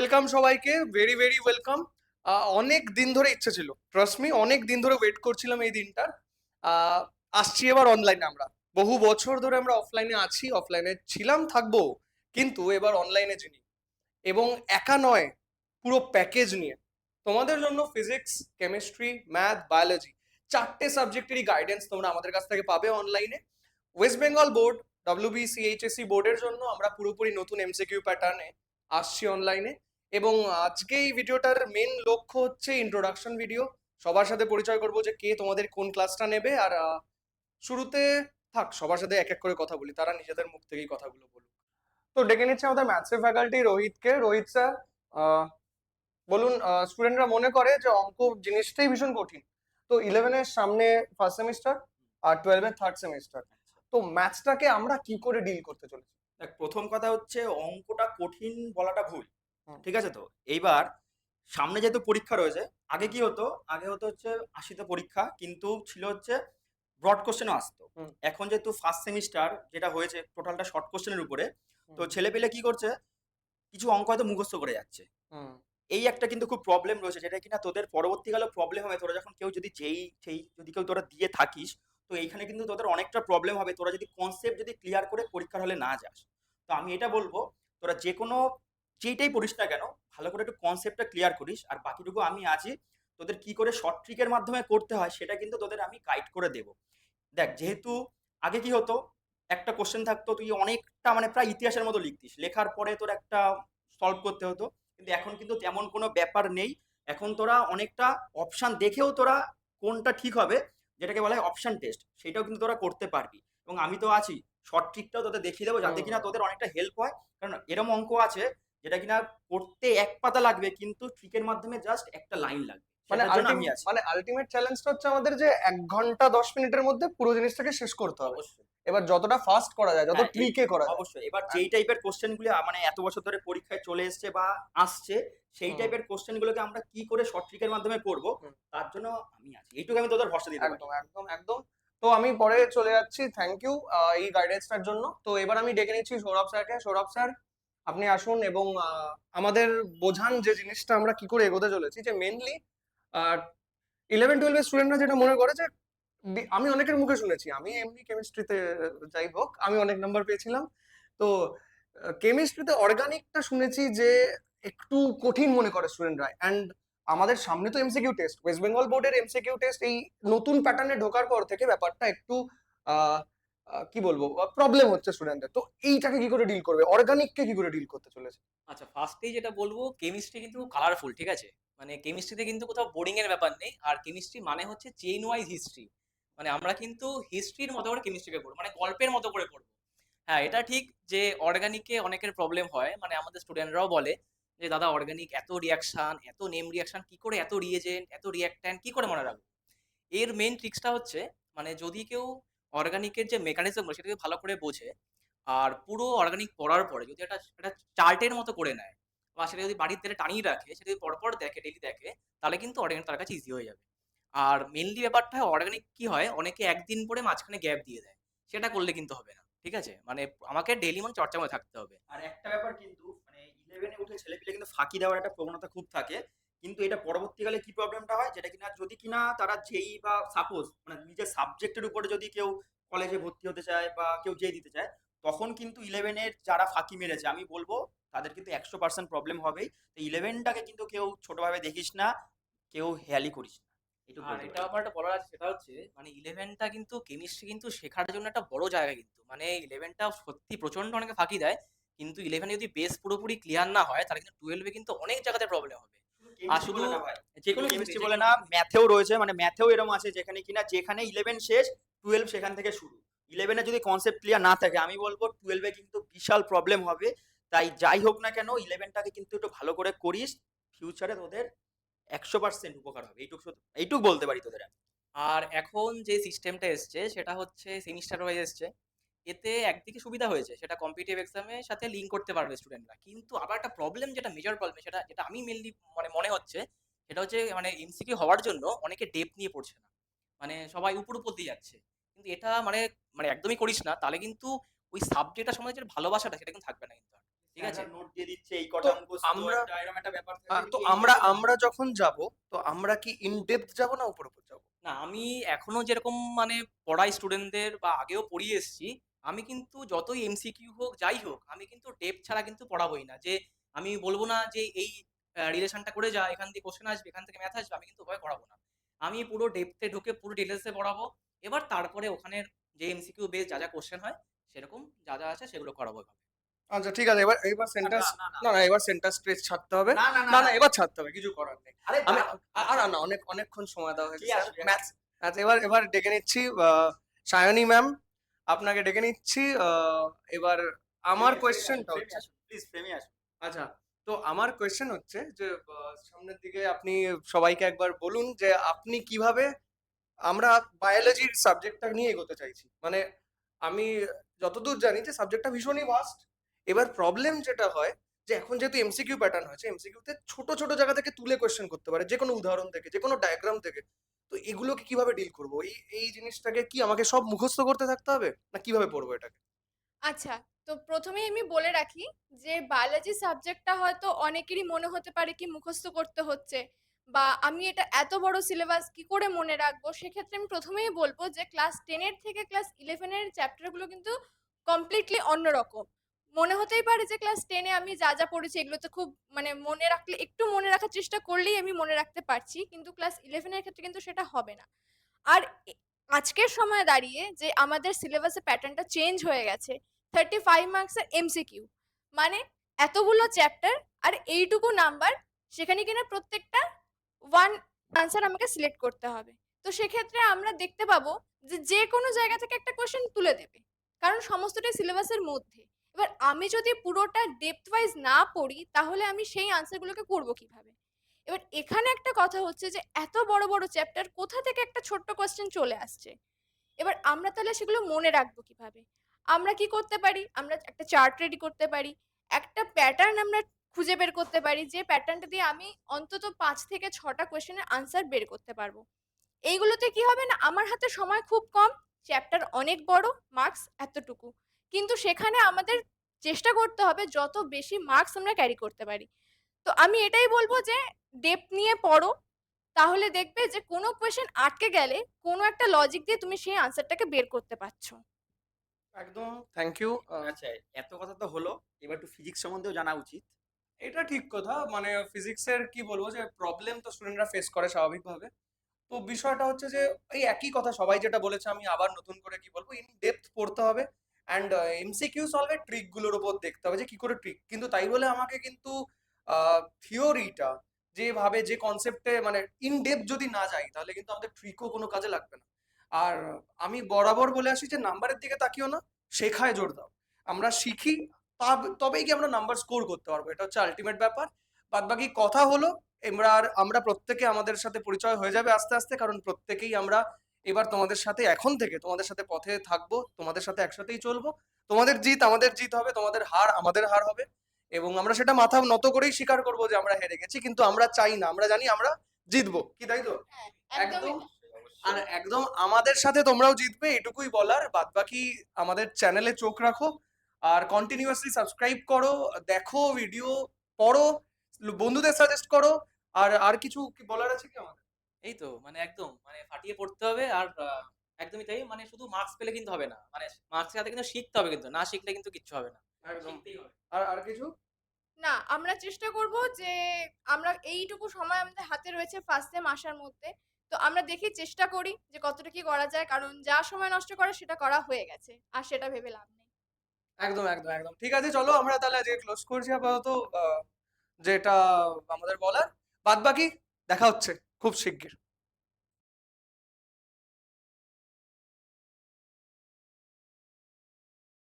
Welcome সবাইকে very very welcome অনেক দিন ধরে ইচ্ছে ছিল ট্রাস্ট মি অনেক দিন ধরে ওয়েট করছিলাম এই দিনটার আসছি এবার অনলাইনে আমরা। বহু বছর ধরে আমরা অফলাইনে আছি অফলাইনে ছিলাম, থাকব, কিন্তু এবার অনলাইনে চিনি এবং একা নয়, পুরো প্যাকেজ নিয়ে। তোমাদের জন্য ফিজিক্স কেমিস্ট্রি ম্যাথ বায়োলজি চারটে সাবজেক্টেরই গাইডেন্স তোমরা আমাদের কাছ থেকে পাবে অনলাইনে ওয়েস্ট বেঙ্গল বোর্ড ডাব্লিউবিসিএইচএসসি বোর্ডের জন্য আমরা পুরোপুরি নতুন এমসিকিউ প্যাটার্নে আসছি অনলাইনে এবং আজকে এই ভিডিওটার মেন লক্ষ্য হচ্ছে ইন্ট্রোডাকশন ভিডিও সবার সাথে পরিচয় করব যে কে তোমাদের কোন ক্লাসটা নেবে আর শুরুতে থাক, সবার সাথে এক এক করে কথা বলি, তারা নিজেদের মুখ থেকেই কথাগুলো বলুক। তো ডেকে নিচ্ছে আমাদের ম্যাথসের ফ্যাকাল্টি রোহিতকে। রোহিত স্যার বলুন স্টুডেন্টরা মনে করে যে অঙ্ক জিনিসটাই ভীষণ কঠিন। তো ইলেভেনের সামনে ফার্স্ট সেমিস্টার আর টুয়েলভের থার্ড সেমিস্টার তো ম্যাথসটাকে আমরা কি করে ডিল করতে চলেছি? দেখ, প্রথম কথা হচ্ছে অঙ্কটা কঠিন বলাটা ভুল। ঠিক আছে তো? এইবার সামনে যেহেতু পরীক্ষা রয়েছে আগে কি হতো? আগে হতো হচ্ছে আশিতে পরীক্ষা কিন্তু ছিল হচ্ছে ব্রড কোশ্চেনও আসতো। এখন যেহেতু ফার্স্ট সেমিস্টার যেটা হয়েছে টোটালটা শর্ট কোশ্চেনের উপরে তো ছেলে পেলে কি করছে? কিছু অঙ্ক হয়তো মুখস্থ করে যাচ্ছে। এই একটা কিন্তু খুব প্রবলেম রয়েছে যেটা কিনা তোদের পরবর্তীকালে প্রবলেম হবে। তোরা যখন কেউ যদি যেই সেই যদি কেউ তোরা দিয়ে থাকিস তো এইখানে কিন্তু তোদের অনেকটা প্রবলেম হবে। তোরা যদি কনসেপ্ট যদি ক্লিয়ার করে পরীক্ষার হলে না যাস তো আমি এটা বলব তোরা যে কোনো যেইটাই পড়িস না কেন ভালো করে একটু কনসেপ্টটা ক্লিয়ার করিস। আর বাকিটুকু আমি আছি তোদের কি করে শর্ট ট্রিকের মাধ্যমে করতে হয় সেটা কিন্তু তোদের আমি গাইড করে দেব। দেখ যেহেতু আগে কি হতো একটা কোশ্চেন থাকতো তুই অনেকটা মানে প্রায় ইতিহাসের মতো লিখতিস। লেখার পরে তোর একটা সলভ করতে হতো। কিন্তু এখন কিন্তু তেমন কোনো ব্যাপার নেই। এখন তোরা অনেকটা অপশান দেখেও তোরা কোনটা ঠিক হবে যেটাকে বলা হয় অপশান টেস্ট সেটাও কিন্তু তোরা করতে পারবি। এবং আমি তো আছি শর্ট ট্রিকটাও তোদের দেখিয়ে দেবো যাতে। কিনা তোদের অনেকটা হেল্প হয়। কারণ এরম অঙ্ক আছে যেটা কিনা করতে এক পাতা লাগবে কিন্তু ট্রিকের মাধ্যমে জাস্ট একটা লাইন লাগবে। মানে মানে আলটিমেট চ্যালেঞ্জটা হচ্ছে আমাদের যে এক ঘণ্টা দশ মিনিটের মধ্যে পুরো জিনিসটাকে শেষ করতে হবে। এবার যতটা ফাস্ট করা যায় যত হ্যাঁ, ট্রিকে করা যায়। অবশ্যই। এবার যেই টাইপের কোশ্চেন গুলি মানে এত বছর ধরে পরীক্ষায় চলে এসছে বা আসছে সেই টাইপের কোশ্চেন গুলোকে আমরা কি করে শর্ট ট্রিকের মাধ্যমে করব তার জন্য আমি আছি। এইটুকু আমি তোদের ভরসা দিতে একদম একদম একদম। তো আমি পরে চলে যাচ্ছি। থ্যাংক ইউ এই গাইডেন্সটার জন্য। তো এবার আমি ডেকে নিচ্ছি সৌরভ স্যারকে। সৌরভ স্যার আপনি আসুন এবং আমাদের বোঝান যে জিনিসটা আমরা কি করে এগোতে চলেছি, যে মেনলি ইলেভেন টুয়েলভের স্টুডেন্টরা যেটা মনে করে যে আমি অনেকের মুখে শুনেছি, আমি এমনি কেমিস্ট্রিতে যাই হোক, আমি অনেক নাম্বার পেয়েছিলাম। তো কেমিস্ট্রিতে অর্গানিকটা শুনেছি যে, একটু কঠিন মনে করে স্টুডেন্টরা অ্যান্ড আমাদের সামনে তো এমসিকিউ টেস্ট ওয়েস্ট বেঙ্গল বোর্ডের এমসিকিউ টেস্ট এই নতুন প্যাটার্নে ঢোকার পর থেকে ব্যাপারটা একটু কি বলব প্রবলেম হচ্ছে স্টুডেন্টদের তো এইটাকে কি করে ডিল করবে? অর্গানিককে কি করে ডিল করতে চলেছে? আচ্ছা ফার্স্টেই যেটা বলব কেমিস্ট্রি কিন্তু কালারফুল ঠিক আছে? মানে কেমিস্ট্রিতে কিন্তু কোথাও বোরিং এর ব্যাপার নেই। আর কেমিস্ট্রি মানে হচ্ছে চেইন ওয়াইজ হিস্ট্রি মানে আমরা কিন্তু হিস্ট্রির মতো করে কেমিস্ট্রিকে পড়ব মানে গল্পের মতো করে পড়ব হ্যাঁ এটা ঠিক যে অর্গানিকে অনেকের প্রবলেম হয়। মানে আমাদের স্টুডেন্টরাও বলে যে, দাদা অর্গানিক এত রিয়াকশন এত নেম রিয়াকশন কি করে এত রিয়েজেন্ট এত রিয়াক্ট্যান্ট কি করে মনে রাখব? এর মেন ট্রিক্সটা হচ্ছে মানে যদি কেউ অর্গানিকের যে মেকানিজমগুলো সেটাকে ভালো করে বোঝে আর পুরো অর্গানিক পড়ার পরে যদি একটা একটা চার্টের মতো করে নেয় বা সেটা যদি বাড়ির তেলে টানিয়ে রাখে সেটা যদি পরপর দেখে ডেলি দেখে, তাহলে কিন্তু অর্গানিক তার কাছে ইজি হয়ে যাবে। আর মেনলি ব্যাপারটা অর্গানিক কি হয়, অনেকে একদিন পরে মাঝখানে গ্যাপ দিয়ে দেয়। সেটা করলে কিন্তু হবে না, ঠিক আছে? মানে আমাকে ডেলি মানে চর্চা মধ্যে থাকতে হবে। আর একটা ব্যাপার কিন্তু মানে ইলেভেনে উঠে ছেলে পেলে কিন্তু ফাঁকি দেওয়ার একটা প্রবণতা খুব থাকে। কিন্তু এটা পরবর্তীকালে কি প্রবলেমটা হয়? যেটা কিনা যদি কিনা তারা যেই বা সাপোজ মানে নিজের সাবজেক্টের উপরে যদি কেউ কলেজে ভর্তি হতে চায় বা কেউ যেই দিতে চায় তখন কিন্তু ইলেভেনের যারা ফাঁকি মেরেছে আমি বলব তাদের কিন্তু একশো পার্সেন্ট প্রবলেম হবেই। তো ইলেভেনটাকে কিন্তু কেউ ছোটভাবে দেখিস না কেউ হেয়ালি করিস না। আর এটা আমার একটা বলার আছে সেটা হচ্ছে মানে ইলেভেনটা কিন্তু কেমিস্ট্রি কিন্তু শেখার জন্য একটা বড় জায়গা কিন্তু। মানে ইলেভেনটা সত্যি প্রচণ্ড অনেকে ফাঁকি দেয় কিন্তু ইলেভেনে যদি বেস পুরোপুরি ক্লিয়ার না হয় তাহলে কিন্তু টুয়েলভে কিন্তু অনেক জায়গাতে প্রবলেম হবে। আর শুধু। যে কোনো কেমিস্ট্রি বলে না ম্যাথেও রয়েছে মানে ম্যাথেও এরকম আছে যেখানে কিনা যেখানে ইলেভেন শেষ টুয়েলভ সেখান থেকে শুরু। ইলেভেনে যদি কনসেপ্ট ক্লিয়ার না থাকে আমি বলব টুয়েলভে কিন্তু বিশাল প্রবলেম হবে। তাই যাই হোক না কেন ইলেভেনটাকে কিন্তু একটু ভালো করে করিস ফিউচারে তোদের একশো পার্সেন্ট উপকার হবে। এইটুকু শুধু- এইটুকু বলতে পারি তোদের আমি। আর এখন যে সিস্টেমটা এসছে সেটা হচ্ছে সেমিস্টার ওয়াইজ এসছে। এতে একদিকে সুবিধা হয়েছে সেটা কম্পিটিভ এক্সামের সাথে লিঙ্ক করতে পারবে স্টুডেন্টরা কিন্তু আবার একটা প্রবলেম যেটা মেজর প্রবলেম সেটা যেটা আমি মেনলি মানে মনে হচ্ছে সেটা হচ্ছে মানে এমসিকিউ হওয়ার জন্য অনেকে ডেপ নিয়ে পড়ছে না। মানে সবাই উপর উপর দিয়ে যাচ্ছে। কিন্তু এটা মানে মানে একদমই করিস না তাহলে কিন্তু ওই সাবজেক্টটার সময় যে ভালোবাসাটা সেটা কিন্তু থাকবে না কিন্তু ঠিক আছে? নোট দিয়ে দিচ্ছে এই কটা আমরা- আমরা এরকম একটা ব্যাপার থাকে তো আমরা আমরা যখন যাব তো আমরা কি ইন ডেপথ যাব না উপর উপর যাব? না আমি এখনও যেরকম মানে পড়াই স্টুডেন্টদের বা আগেও পড়িয়ে এসেছি আমি কিন্তু যতই এমসিকিউ হোক যাই হোক আমি কিন্তু ডেপ ছাড়া কিন্তু পড়াবোই না। যে আমি বলব না যে এই রিলেশনটা করে যা এখান থেকে কোশ্চেন আসবে এখান থেকে ম্যাথ আসবে আমি কিন্তু ভয় পড়াবো না। আমি পুরো ডেপথে ঢুকে পুরো ডিটেলসে পড়াবো। এবার তারপরে ওখানের যে এমসিকিউ বেস যা যা কোশ্চেন হয় সেরকম যা যা আছে সেগুলো করাবো এভাবে। আচ্ছা ঠিক আছে এবার এবার সেন্টার না, না, এবার সেন্টার স্ট্রেচ ছাড়তে হবে। না না এবার ছাড়তে হবে কিছু করার নেই। আরে আমি না, আর না অনেক অনেকক্ষণ সময় দেওয়া হয়েছে? ম্যাথস আচ্ছা এবার এবার ডেকে নিচ্ছি আহ, সায়নী ম্যাম আপনাকে ডেকে নিচ্ছি এবার আমার কোয়েশ্চেনটা হচ্ছে প্লিজ ফ্রেমে আসুন আচ্ছা তো আমার কোয়েশ্চেন হচ্ছে যে সামনের দিকে আপনি সবাইকে একবার বলুন যে আপনি কীভাবে আমরা বায়োলজির সাবজেক্টটা নিয়ে এগোতে চাইছি? মানে আমি যতদূর জানি যে সাবজেক্টটা ভীষণই ভাস্ট এবার প্রবলেম যেটা হয় যে এখন যেহেতু এমসিকিউ প্যাটার্ন হয়েছে এমসিকিউতে ছোট ছোট জায়গা থেকে তুলে কোয়েশ্চেন করতে পারে, যে কোনো উদাহরণ থেকে, যে কোনো ডায়াগ্রাম থেকে। তো এগুলোকে কীভাবে ডিল করব? এই এই জিনিসটাকে কি আমাকে সব মুখস্থ করতে থাকতে হবে? না কীভাবে পড়ব এটাকে? আচ্ছা তো প্রথমেই আমি বলে রাখি যে বায়োলজি সাবজেক্টটা হয়তো অনেকেরই মনে হতে পারে কি মুখস্থ করতে হচ্ছে বা আমি এটা এত বড় সিলেবাস কি করে মনে রাখব? সেক্ষেত্রে আমি প্রথমেই বলব যে ক্লাস টেনের থেকে ক্লাস ইলেভেনের চ্যাপ্টারগুলো কিন্তু কমপ্লিটলি অন্যরকম। মনে হতেই পারে যে ক্লাস টেনে আমি যা যা পড়েছি এগুলোতে খুব মানে মনে রাখলে, একটু মনে রাখার চেষ্টা করলেই আমি মনে রাখতে পারছি, কিন্তু ক্লাস ইলেভেনের ক্ষেত্রে কিন্তু সেটা হবে না। আর আজকের সময় দাঁড়িয়ে যে আমাদের সিলেবাসের প্যাটার্নটা চেঞ্জ হয়ে গেছে থার্টি ফাইভ মার্কসের এমসিকিউ মানে এতগুলো চ্যাপ্টার আর এইটুকু নাম্বার সেখানে কিনা প্রত্যেকটা ওয়ান আনসার আমাকে সিলেক্ট করতে হবে। তো সেক্ষেত্রে আমরা দেখতে পাবো যে যে কোনো জায়গা থেকে একটা কোশ্চেন তুলে দেবে, কারণ সমস্তটাই সিলেবাসের মধ্যে। এবার আমি যদি পুরোটা ডেপথ ওয়াইজ না পড়ি, তাহলে আমি সেই আনসারগুলোকে করব কীভাবে? এবার এখানে একটা কথা হচ্ছে যে, এত বড় বড় চ্যাপ্টার কোথা থেকে একটা ছোট্ট কোয়েশ্চেন চলে আসছে? এবার আমরা তাহলে সেগুলো মনে রাখব কীভাবে? আমরা কি করতে পারি? আমরা একটা চার্ট রেডি করতে পারি। একটা প্যাটার্ন আমরা খুঁজে বের করতে পারি, যে প্যাটার্নটা দিয়ে আমি অন্তত পাঁচ থেকে ছটা কোয়েশ্চেনের আনসার বের করতে পারব। এইগুলোতে কি হবে না? আমার হাতে সময় খুব কম চ্যাপ্টার অনেক বড় মার্কস এতটুকু। কিন্তু সেখানে আমাদের চেষ্টা করতে হবে যত বেশি মার্কস আমরা ক্যারি করতে পারি। তো আমি এটাই বলব যে ডেপ নিয়ে পড়ো। তাহলে দেখবে যে কোনো কোয়েশ্চেন আটকে গেলে কোনো একটা লজিক দিয়ে তুমি সেই আনসারটাকে বের করতে পারছ। একদম থ্যাংক ইউ আচ্ছা এত কথা তো হলো। এবার একটু ফিজিক্স সম্বন্ধেও জানা উচিত। এটা ঠিক কথা। মানে ফিজিক্সের কি বলব যে প্রবলেম তো স্টুডেন্টরা ফেস করে স্বাভাবিকভাবে। তো বিষয়টা হচ্ছে যে এই একই কথা সবাই যেটা বলেছে আমি আবার নতুন করে কি বলব ইন ডেপথ পড়তে হবে। অ্যান্ড এমসিকিউ সলভের ট্রিকগুলোর উপর দেখতে হবে যে কি করে ট্রিক কিন্তু তাই বলে আমাকে কিন্তু থিওরিটা যেভাবে যে কনসেপ্টে মানে ইন ডেপথ যদি না যাই, তাহলে কিন্তু আমাদের ট্রিকও কোনো কাজে লাগবে না। আর আমি বরাবর বলে আসি যে নাম্বারের দিকে তাকিও না, শেখায় জোর দাও। আমরা শিখি, তাব- তবেই কি আমরা নাম্বার স্কোর করতে পারব। এটা হচ্ছে আলটিমেট ব্যাপার। বাদ বাকি কথা হলো আমরা আর- আমরা প্রত্যেকে আমাদের সাথে পরিচয় হয়ে যাবে আস্তে আস্তে, কারণ প্রত্যেকেই আমরা এবার তোমাদের সাথে এখন থেকে তোমাদের সাথে পথে থাকব তোমাদের সাথে একসাথেই চলবো। তোমাদের জিত আমাদের জিত হবে তোমাদের হার আমাদের হার হবে। এবং আমরা সেটা মাথা নত করেই স্বীকার করব যে আমরা হেরে গেছি কিন্তু আমরা চাই না আমরা জানি আমরা জিতবো। কি তাই তো? একদম। আর একদম আমাদের সাথে তোমরাও জিতবে এটুকুই বলার। বাদ বাকি আমাদের চ্যানেলে চোখ রাখো আর কন্টিনিউয়াসলি সাবস্ক্রাইব করো দেখো ভিডিও পড়ো বন্ধুদের সাজেস্ট করো। আর আর কিছু বলার আছে কি আমাদের? এই তো মানে একদম মানে ফাটিয়ে পড়তে হবে আর আহ, একদমই তাই মানে শুধু মার্কস পেলে কিন্তু হবে না মানে মার্কসের সাথে কিন্তু শিখতে হবে কিন্তু না শিখলে কিন্তু কিচ্ছু হবে না। একদম। আর আর কিছু? না আমরা চেষ্টা করব যে আমরা এইটুকু সময় আমাদের হাতে রয়েছে ফার্স্ট সেম আসার মধ্যে তো আমরা দেখি চেষ্টা করি যে কতটা কি করা যায় কারণ যা সময় নষ্ট করে সেটা করা হয়ে গেছে আর সেটা ভেবে লাভ নেই। একদম একদম একদম। ঠিক আছে চলো আমরা তাহলে আজকে ক্লোজ করছি আপাতত আহ, যেটা আমাদের বলার বাদ বাকি দেখা হচ্ছে। খুব শিগগির।